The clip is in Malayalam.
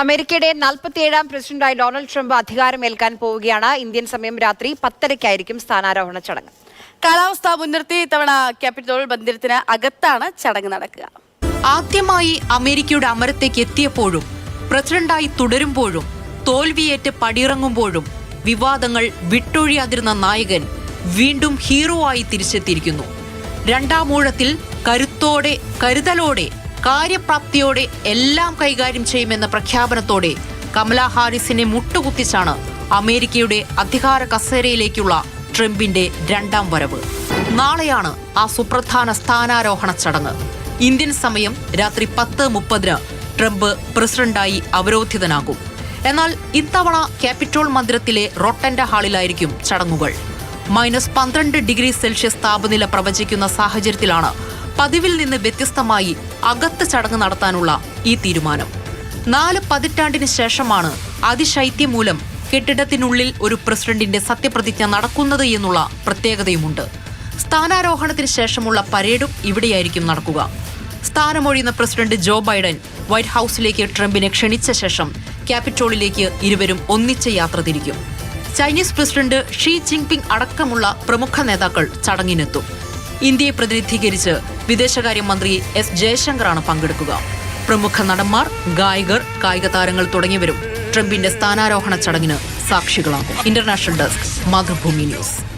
അമേരിക്കയുടെ നാൽപ്പത്തിയേഴാം പ്രസിഡന്റായി ഡൊണാൾഡ് ട്രംപ് അധികാരമേൽക്കാൻ പോവുകയാണ്. ഇന്ത്യൻ സമയം രാത്രി പത്തരയ്ക്കായിരിക്കും സ്ഥാനാരോഹണ ചടങ്ങ്. കാലാവസ്ഥ മുൻനിർത്തി ഇത്തവണ ക്യാപിറ്റോൾ മന്ദിരത്തിന് അകത്താണ് ചടങ്ങ് നടക്കുക. ആദ്യമായി അമേരിക്കയുടെ അമരത്തേക്ക് എത്തിയപ്പോഴും പ്രസിഡന്റായി തുടരുമ്പോഴും തോൽവിയേറ്റ് പടിയിറങ്ങുമ്പോഴും വിവാദങ്ങൾ വിട്ടൊഴിയാതിരുന്ന നായകൻ വീണ്ടും ഹീറോ ആയി തിരിച്ചെത്തിയിരിക്കുന്നു. രണ്ടാമൂഴത്തിൽ കരുത്തോടെ കരുതലോടെ കാര്യപ്രാപ്തിയോടെ എല്ലാം കൈകാര്യം ചെയ്യുമെന്ന പ്രഖ്യാപനത്തോടെ കമല ഹാരിസിനെ മുട്ടുകുത്തിച്ചാണ് അമേരിക്കയുടെ അധികാര കസേരയിലേക്കുള്ള ട്രംപിന്റെ രണ്ടാം വരവ്. നാളെയാണ് ആ സുപ്രധാന സ്ഥാനാരോഹണ ചടങ്ങ്. ഇന്ത്യൻ സമയം രാത്രി പത്ത് മുപ്പതിന് ട്രംപ് പ്രസിഡന്റായി അവരോധിതനാകും. എന്നാൽ ഇത്തവണ ക്യാപിറ്റോൾ മന്ദിരത്തിലെ റൊട്ടൻഡ ഹാളിലായിരിക്കും ചടങ്ങുകൾ. മൈനസ് പന്ത്രണ്ട് ഡിഗ്രി സെൽഷ്യസ് താപനില പ്രവചിക്കുന്ന സാഹചര്യത്തിലാണ് പതിവിൽ നിന്ന് വ്യത്യസ്തമായി അകത്ത് ചടങ്ങ് നടത്താനുള്ള ഈ തീരുമാനം. നാല് പതിറ്റാണ്ടിന് ശേഷമാണ് അതിശൈത്യം മൂലം കെട്ടിടത്തിനുള്ളിൽ ഒരു പ്രസിഡന്റിന്റെ സത്യപ്രതിജ്ഞ നടക്കുന്നത് എന്നുള്ള പ്രത്യേകതയുമുണ്ട്. സ്ഥാനാരോഹണത്തിന് ശേഷമുള്ള പരേഡും ഇവിടെയായിരിക്കും നടക്കുക. സ്ഥാനമൊഴിയുന്ന പ്രസിഡന്റ് ജോ ബൈഡൻ വൈറ്റ് ഹൌസിലേക്ക് ട്രംപിനെ ക്ഷണിച്ച ശേഷം ക്യാപിറ്റോളിലേക്ക് ഇരുവരും ഒന്നിച്ച് യാത്ര തിരിക്കും. ചൈനീസ് പ്രസിഡന്റ് ഷീ ജിൻപിങ് അടക്കമുള്ള പ്രമുഖ നേതാക്കൾ ചടങ്ങിനെത്തും. ഇന്ത്യയെ പ്രതിനിധീകരിച്ച് വിദേശകാര്യമന്ത്രി എസ് ജയശങ്കറാണ് പങ്കെടുക്കുക. പ്രമുഖ നടന്മാർ ഗായകർ കായിക താരങ്ങൾ തുടങ്ങിയവരും ട്രംപിന്റെ സ്ഥാനാരോഹണ ചടങ്ങിന് സാക്ഷികളാകും. International desk Mathrubhumi news.